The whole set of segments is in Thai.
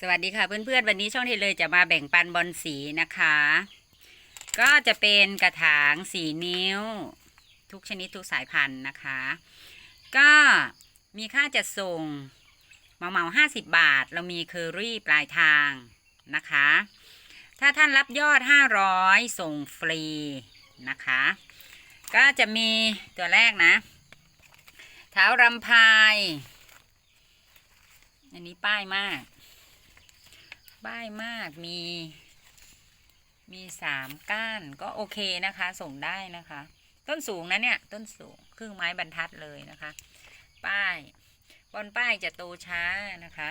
สวัสดีค่ะเพื่อนๆ วันนี้ช่องเทเลยจะมาแบ่งปันบอลสีนะคะ ก็จะเป็นกระถางสีนิ้ว ทุกชนิดทุกสายพันธุ์นะคะ ก็มีค่าจัดส่งเหมาเหมาห้าสิบบาท เรามีเคอรี่ปลายทางนะคะ ถ้าท่านรับยอด500ส่งฟรีนะคะ ก็จะมีตัวแรกนะเท้ารำพาย อันนี้ป้ายมาก ป้ายมากมี มีสามก้านก็โอเคนะคะ ส่งได้นะคะ ต้นสูงนะเนี่ย ต้นสูงครึ่งไม้บรรทัดเลยนะคะ ป้ายบนป้ายจะโตช้านะคะ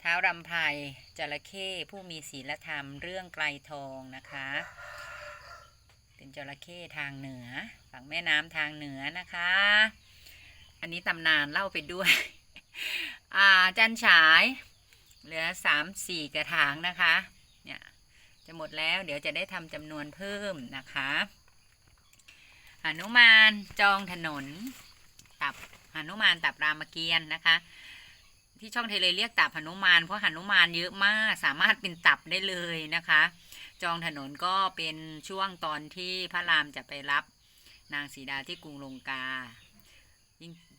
เท้ารำไพรจระเข้ผู้มีศีลธรรมเรื่องไกลทองนะคะ เป็นจระเข้ทางเหนือ ฝั่งแม่น้ำทางเหนือนะคะ อันนี้ตำนานเล่าไปด้วย อ่าจันฉาย เหลือสามสี่กระถางนะคะ เนี่ยจะหมดแล้วเดี๋ยวจะได้ทำจำนวนเพิ่มนะคะหนุมานจองถนน ตับหนุมานตับรามเกียรตินะคะ ที่ช่องเทเลเรียกตับหนุมานเพราะหนุมานเยอะมากสามารถเป็นตับได้เลยนะคะ จองถนนก็เป็นช่วงตอนที่พระรามจะไปรับนางสีดาที่กรุงลงกา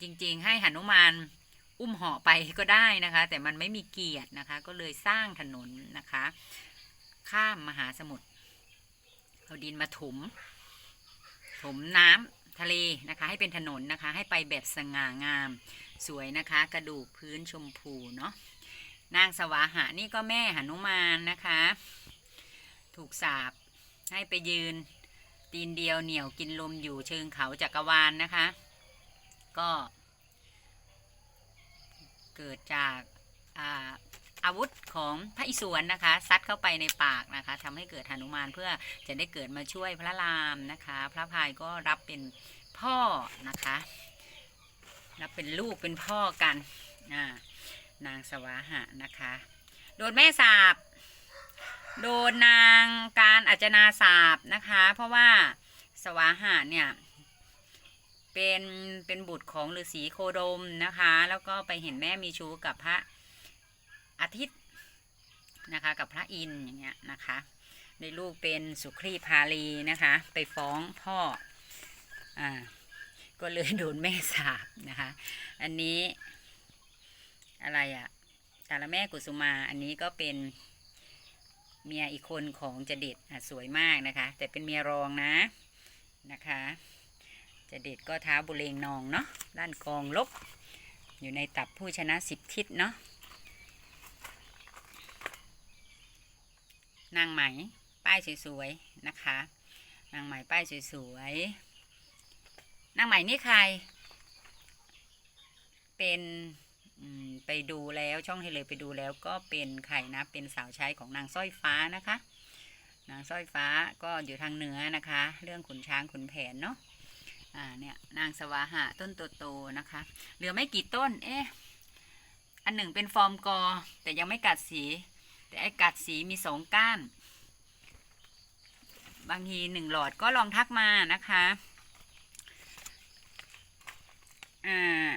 จริงๆ ให้หนุมาน อุ้มเหาะไปก็ได้นะคะ แต่มันไม่มีเกียรตินะคะ ก็เลยสร้างถนนนะคะ ข้ามมหาสมุทรเอาดินมาถมถมน้ำทะเลนะคะ ให้เป็นถนนนะคะ ให้ไปแบบสง่างาม สวยนะคะ กระดูกพื้นชมพูเนาะนางสวาหะนี่ก็แม่หนุมานนะคะ ถูกสาบให้ไปยืน ตีนเดียวเหนี่ยวกินลมอยู่เชิงเขาจักรวาลนนะคะ ก็ เกิดจากอาอาวุธของพระอิศวรนะคะซัดเข้าไปในปากนะคะทำให้เกิดหนุมานเพื่อจะได้เกิดมาช่วยพระรามนะคะ พระพายก็รับเป็นพ่อนะคะรับเป็นลูกเป็นพ่อกันานางสวาหะนะคะ โดนแม่สาบโดนนางการอัจนาสาบนะคะ เพราะว่าสวาหะเนี่ย เป็นเป็นบุตรของฤาษีโคดมนะคะ แล้วก็ไปเห็นแม่มีชู้กับพระอาทิตย์นะคะ กับพระอินอย่างเงี้ยนะคะในลูกเป็นสุครีพาลีนะคะ ไปฟ้องพ่ออ่าก็เลยโดนแม่สาบนะคะ อันนี้อะไรอะกาละแม่กุสุมา อันนี้ก็เป็นเมียอีกคนของจเด็ดอะสวยมากนะคะ แต่เป็นเมียรองนะนะคะ จะเด็ดก็เท้าบุเรงนองเนาะด้านกองลบ อยู่ในตับผู้ชนะสิบทิศเนาะนางไหมป้ายสวยๆนะคะ นางไหมป้ายสวยๆนางไหมนี่ใคร เป็นไปดูแล้วช่องให้เลยไปดูแล้วก็เป็นใครนะ เป็นสาวใช้ของนางสร้อยฟ้านะคะ นางสร้อยฟ้าก็อยู่ทางเหนือนะคะ เรื่องขุนช้างขุนแผนเนาะ อ่าเนี่ยนางสวาหะต้นโตๆนะคะ เหลือไม่กี่ต้น เอ๊ะอันหนึ่งเป็นฟอร์มกอ แต่ยังไม่กัดสี แต่ไอ้กัดสีมีสองก้าน บางทีหนึ่งหลอดก็ลองทักมานะคะอ่า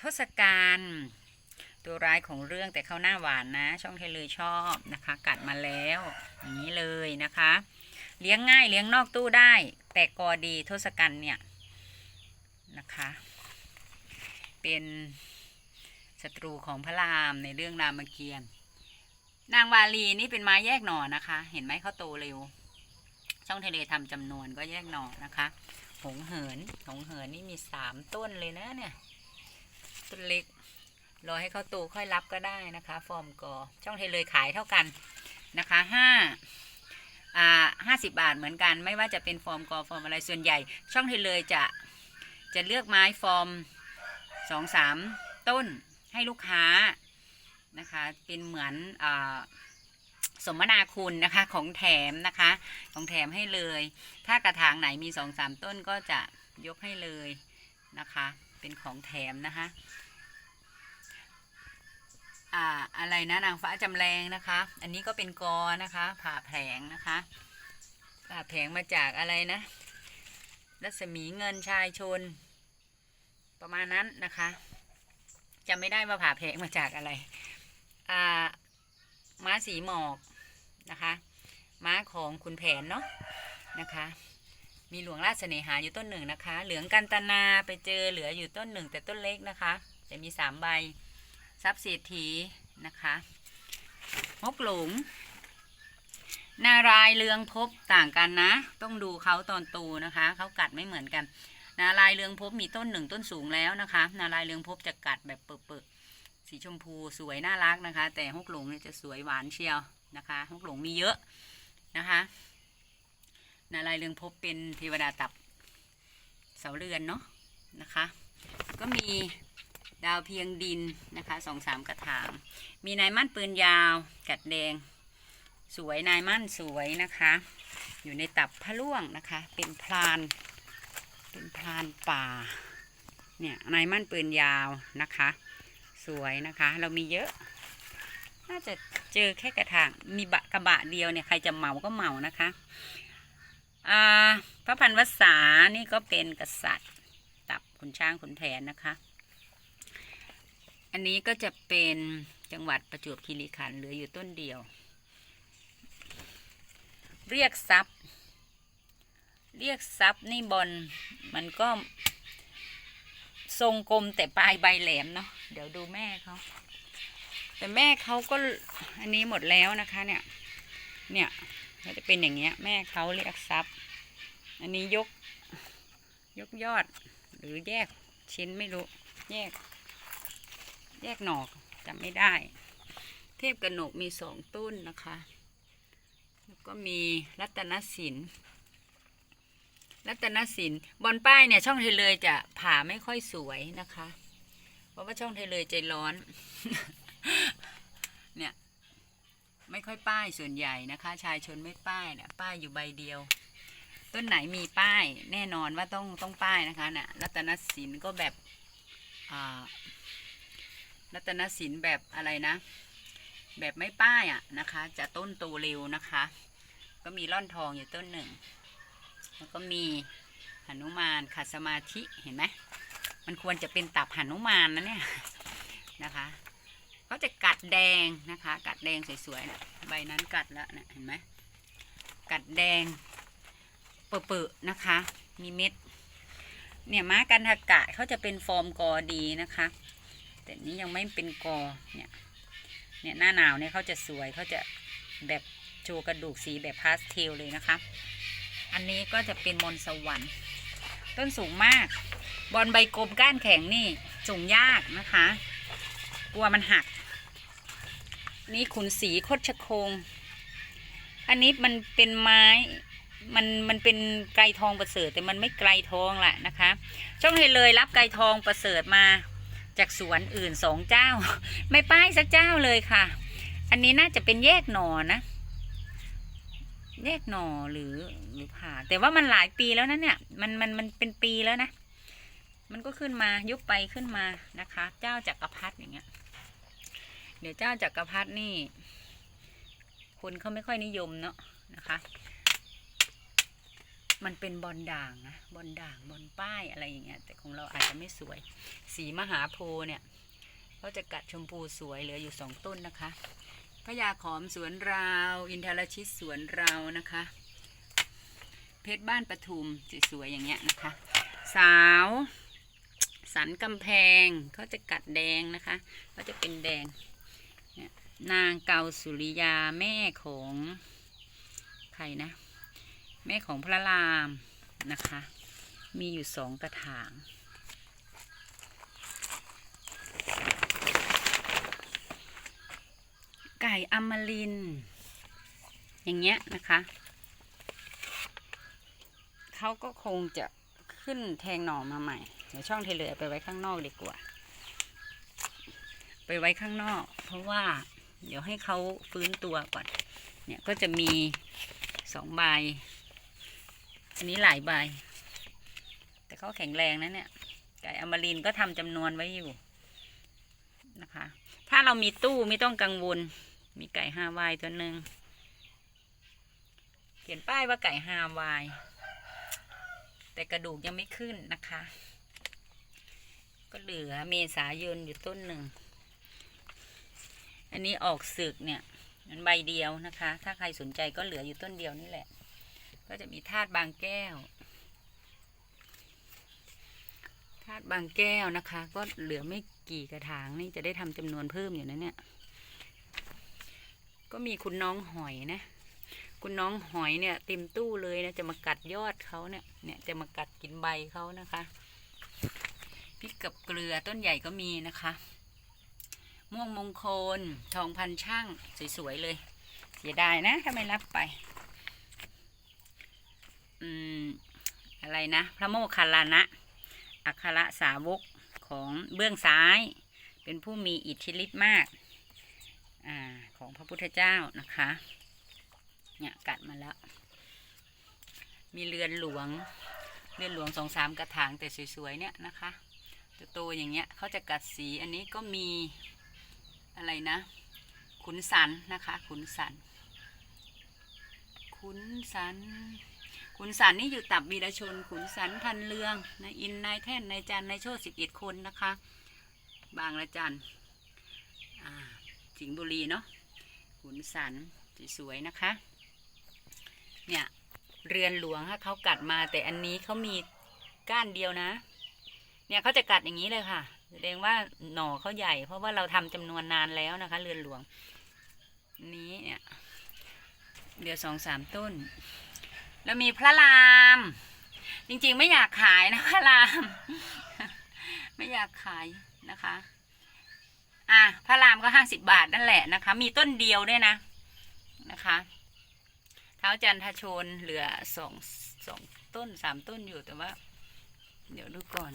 ทศกัณฐ์ตัวร้ายของเรื่องแต่เขาหน้าหวานนะ ช่องเทเลยชอบนะคะ กัดมาแล้ว อย่างนี้เลยนะคะ เลี้ยงง่ายเลี้ยงนอกตู้ได้ แต่กอดีทศกัณฐ์เนี่ยนะคะ เป็นศัตรูของพระรามในเรื่องรามเกียรติ์นางวาลีนี่เป็นไม้แยกหน่อนะคะ เห็นไหมเขาโตเร็ว ช่องทะเลทำจำนวนก็แยกหน่อนะคะ หงเหิน หงเหินนี่มีสามต้นเลยนะเนี่ย ต้นเล็ก รอให้เขาโตค่อยรับก็ได้นะคะ ฟอร์มกอ ช่องเทเลขายเท่ากันนะคะห้า ห้าสิบาทเหมือนกัน ไม่ว่าจะเป็นฟอร์มกอฟอร์มอะไรส่วนใหญ่ ช่องเทเลยจะจะเลือกไม้ฟอร์มสองสามต้นให้ลูกค้านะคะเป็นเหมือนอสมนาคุณนะคะของแถมนะคะของแถมให้เลย ถ้ากระถางไหนมีสองสามต้นก็จะยกให้เลยนะคะ เป็นของแถมนะคะ อ่าอะไรนะนางฟ้าจำแรงนะคะ อันนี้ก็เป็นกอนะคะ ผ่าแผงนะคะ ผ่าแผงมาจากอะไรนะรัศมีเงินชายชน ประมาณนั้นนะคะจำไม่ได้ว่าผ่าแผงมาจากอะไรอ่าม้าสีหมอกนะคะ ม้าของคุณแผนเนาะนะคะ มีหลวงราชเสนหาอยู่ต้นหนึ่งนะคะ เหลืองกันตนาไปเจอเหลืออยู่ต้นหนึ่งแต่ต้นเล็กนะคะ จะมีสามใบ ทรัพย์เศรษฐีนะคะมกหลงนารายเรืองภพบต่างกันนะ ต้องดูเขาตอนโตนะคะเขากัดไม่เหมือนกัน นารายเรืองภพบมีต้นหนึ่งต้นสูงแล้วนะคะ นารายเรืองภพบจะกัดแบบเปิดๆสีชมพูสวยน่ารักนะคะ แต่ฮกหลงเนี่ยจะสวยหวานเชียวนะคะฮกหลงมีเยอะนะคะ นารายเรืองภพบเป็นเทวดาตับเสาเรือนเนาะนะคะ ก็มี ดาวเพียงดินนะคะสองสามกระถาง มีนายมั่นปืนยาว กัดแดง สวยนายมั่นสวยนะคะ อยู่ในตับพะล่วงนะคะ เป็นพราน เป็นพรานป่า เนี่ยนายมั่นปืนยาวนะคะ สวยนะคะ เรามีเยอะ น่าจะเจอแค่กระถาง มีบะกระบะเดียวเนี่ยใครจะเหมาก็เหมานะคะอ่าพระพันวษานี่ก็เป็นกษัตริย์ตับขุนช้างขุนแผนนะคะ อันนี้ก็จะเป็นจังหวัดประจวบคีรีขันธ์เหลืออยู่ต้นเดียว เรียกทรัพย์ เรียกทรัพย์นี่บอลมันก็ทรงกลมแต่ปลายใบแหลมเนาะเดี๋ยวดูแม่เขาแต่แม่เขาก็อันนี้หมดแล้วนะคะเนี่ย เนี่ยก็จะเป็นอย่างเงี้ย แม่เขาเรียกทรัพย์อันนี้ยก ยกยอด หรือแยกชิ้นไม่รู้ แยก แยกหนอกจำไม่ได้ เทพกระหนกมีสองต้นนะคะ แล้วก็มีรัตนศิลป์รัตนศิลป์บอลป้ายเนี่ยช่องเทเลยจะผ่าไม่ค่อยสวยนะคะ เพราะว่าช่องเทเลยใจร้อน เนี่ยไม่ค่อยป้ายส่วนใหญ่นะคะ ชายชนไม่ป้ายเนี่ยป้ายอยู่ใบเดียว ต้นไหนมีป้ายแน่นอนว่าต้องต้องป้ายนะคะเนี่ยรัตนศิลป์ก็แบบ รัตนศิลป์แบบอะไรนะ แบบไม่ป้ายอะนะคะ จะต้นโตเร็วนะคะ ก็มีร่อนทองอยู่ต้นหนึ่ง แล้วก็มีหนุมานขัดสมาธิเห็นไหมมันควรจะเป็นตับหนุมานนะเนี่ยนะคะเขาจะกัดแดงนะคะ กัดแดงสวยๆนะใบนั้นกัดแล้วนะเห็นไหมกัดแดงเปื่อๆนะคะ มีเม็ด เนี่ยม้ากันทกะเขาจะเป็นฟอร์มกอดีนะคะ แต่นี้ยังไม่เป็นกอเนี่ยเนี่ยหน้าหนาวเนี่ยเขาจะสวยเขาจะแบบโชว์กระดูกสีแบบพาสเทลเลยนะคะ อันนี้ก็จะเป็นมนต์สวรรค์ต้นสูงมาก บอลใบกลมก้านแข็งนี่สูงยากนะคะ กลัวมันหัก นี่ขุนสีคดชะโคง อันนี้มันเป็นไม้มันมันเป็นไกรทองประเสริฐแต่มันไม่ไกรทองแหละนะคะ ช่องเลยเลยรับไกรทองประเสริฐมา จากสวนอื่นสองเจ้า ไม่ป้ายสักเจ้าเลยค่ะ อันนี้น่าจะเป็นแยกหนอนะแยกหนอหรือหรือผ่า แต่ว่ามันหลายปีแล้วนะเนี่ยมันมันมันเป็นปีแล้วนะ มันก็ขึ้นมายุบไปขึ้นมานะคะ เจ้าจักรพรรดิอย่างเงี้ย เดี๋ยวเจ้าจักรพรรดินี่ คนเขาไม่ค่อยนิยมเนาะนะคะ มันเป็นบอลด่างนะบอลด่างบอลป้ายอะไรอย่างเงี้ยแต่ของเราอาจจะไม่สวย สีมหาโพเนี่ยเขาจะกัดชมพูสวยเหลืออยู่สองต้นนะคะพญาขอมสวนราวอินทรชิตสวนราวนะคะ เพชรบ้านปทุมสวยๆอย่างเงี้ยนะคะ สาว สันกำแพงเขาจะกัดแดงนะคะเขาจะเป็นแดงนางเกาสุริยาแม่ของใครนะ แม่ของพระรามนะคะ มีอยู่สองกระถาง ไก่อมริน อย่างเงี้ยนะคะ เขาก็คงจะขึ้นแทงหน่อมาใหม่ เดี๋ยวช่องเทเลอไปไว้ข้างนอกดีกว่า ไปไว้ข้างนอก เพราะว่าเดี๋ยวให้เขาฟื้นตัวก่อน เนี่ยก็จะมีสองใบ อันนี้หลายใบ แต่เขาแข็งแรงนะเนี่ย ไก่อมรินก็ทำจำนวนไว้อยู่นะคะ ถ้าเรามีตู้ไม่ต้องกังวล มีไก่ห้าวายตัวหนึ่ง เขียนป้ายว่าไก่ห้าวาย แต่กระดูกยังไม่ขึ้นนะคะ ก็เหลือเมษายนอยู่ต้นหนึ่ง อันนี้ออกสึกเนี่ย มันใบเดียวนะคะ ถ้าใครสนใจก็เหลืออยู่ต้นเดียวนี่แหละ ก็จะมีธาตุบางแก้วธาตุบางแก้วนะคะ ก็เหลือไม่กี่กระถางนี่จะได้ทำจำนวนเพิ่มอยู่นะเนี่ย ก็มีคุณน้องหอยนะ คุณน้องหอยเนี่ยเต็มตู้เลยนะจะมากัดยอดเขาเนี่ยเนี่ยจะมากัดกินใบเขานะคะพริกกับเกลือต้นใหญ่ก็มีนะคะ ม่วงมงคล ทองพันช่างสวยๆเลย เสียดายนะถ้าไม่รับไป อืม อะไรนะ พระโมคคัลลานะ อัคระสาวกของเบื้องซ้าย เป็นผู้มีอิทธิฤทธิ์มากอาของพระพุทธเจ้านะคะ เนี่ยกัดมาแล้ว มีเรือนหลวง เรือนหลวงสองสามกระถางแต่สวยๆเนี่ยนะคะโตอย่างเงี้ยเขาจะกัดสีอันนี้ก็มีอะไรนะ ขุนสันนะคะ ขุนสัน ขุนสัน ขุนสันนี่อยู่ตับวีรชน ขุนสันพันเรืองนายอินนายแท่นนายจันนายโชติสิบเอ็ดคนนะคะ บางละจันสิงห์บุรีเนาะขุนสันสวยๆนะคะ เนี่ยเรือนหลวงถ้าเขากัดมาแต่อันนี้เขามีก้านเดียวนะ เนี่ยเขาจะกัดอย่างนี้เลยค่ะแสดงว่าหน่อเขาใหญ่ เพราะว่าเราทำจำนวนนานแล้วนะคะ เรือนหลวง นี้เนี่ยเดี๋ยวสองสามต้น แล้วมีพระราม จริงๆไม่อยากขายนะพระราม ไม่อยากขายนะคะ อะพระรามก็ห้าสิบบาทนั่นแหละนะคะ มีต้นเดียวด้วยนะนะคะเท้าจันทชนเหลือสองสองต้นสามต้นอยู่แต่ว่า เดี๋ยวดูก่อน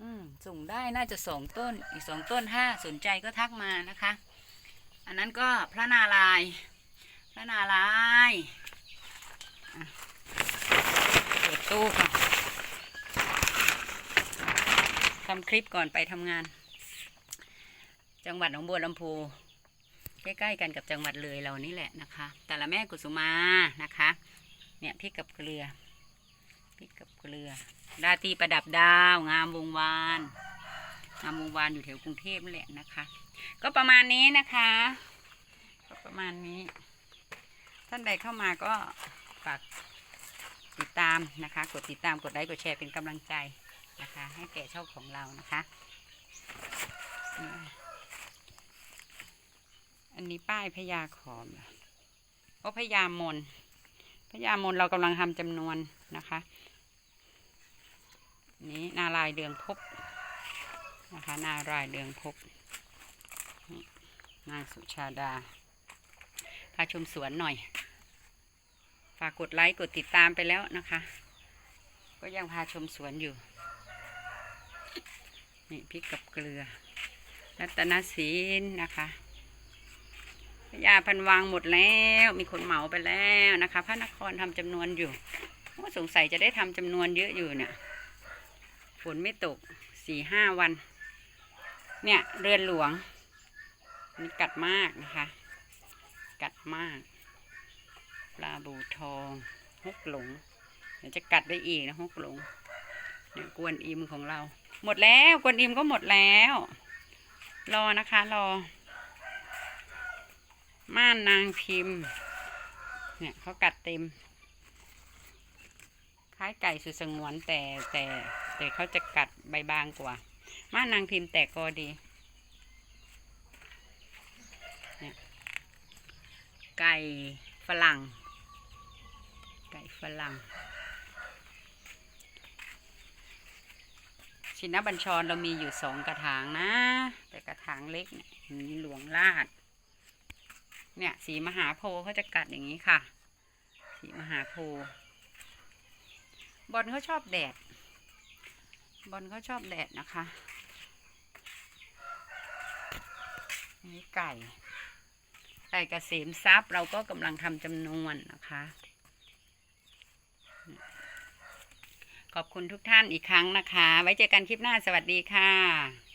อืมส่งได้น่าจะสองต้น อีกสองต้นถ้าสนใจก็ทักมานะคะ อันนั้นก็พระนาราย พระนารายณ์ ปิดตู้ก่อนทำคลิปก่อนไปทำงาน จังหวัดหนองบัวลำพูใกล้ๆกันกับจังหวัดเลยเรานี่แหละนะคะ แต่ละแม่กุสุมานะคะ เนี่ยพริกกับเกลือพริกกับเกลือดาตีประดับดาว งามวงวานงามวงวานอยู่แถวกรุงเทพนี่แหละนะคะ ก็ประมาณนี้นะคะ ก็ประมาณนี้ ท่านใดเข้ามาก็ฝาก ติดตามนะคะ กดติดตามกดไลค์กดแชร์เป็นกำลังใจนะคะ ให้แก่ช่องของเรานะคะ อันนี้ป้ายพญาขอมเหรอโอ้พญามนพญามนเรากำลังทำจำนวนนะคะ นี้นารายเดืองพบนะคะ นารายเดืองพบนางสุชาดาพาชมสวนหน่อย ฝากกดไลค์กดติดตามไปแล้วนะคะ ก็ยังพาชมสวนอยู่ นี่พริกกับเกลือ รัตนศิลนะคะพญาพันวางหมดแล้ว มีคนเหมาไปแล้วนะคะ พระนครทำจำนวนอยู่ว่าสงสัยจะได้ทำจำนวนเยอะอยู่เนี่ยฝนไม่ตกสี่ห้าวัน เนี่ยเรือนหลวงมีกัดมากนะคะ กัดมาก ปลาบูทองฮกหลงเดี๋ยวจะกัดได้อีกนะฮกหลงเนี่ยกวนอิมของเรา หมดแล้วกวนอิมก็หมดแล้ว รอนะคะรอ ม่านนางพิมพ์ เนี่ยเขากัดเต็ม คล้ายไก่สุดสงวนแต่แต่แต่เขาจะกัดใบบางกว่า ม่านนางพิมพ์แตกกอดีไก่ฝรั่ง ไก่ฝรั่ง ชินะบัญชรเรามีอยู่สองกระถางนะ แต่กระถางเล็กเนี่ยมีหลวงลาด เนี่ย สีมหาโพเขาจะกัดอย่างนี้ค่ะ สีมหาโพ บอลเขาชอบแดด บอลเขาชอบแดดนะคะนี่ไก่ไก่กเกษมทรัพย์เราก็กำลังทำจำนวนนะคะ ขอบคุณทุกท่านอีกครั้งนะคะ ไว้เจอกันคลิปหน้าสวัสดีค่ะ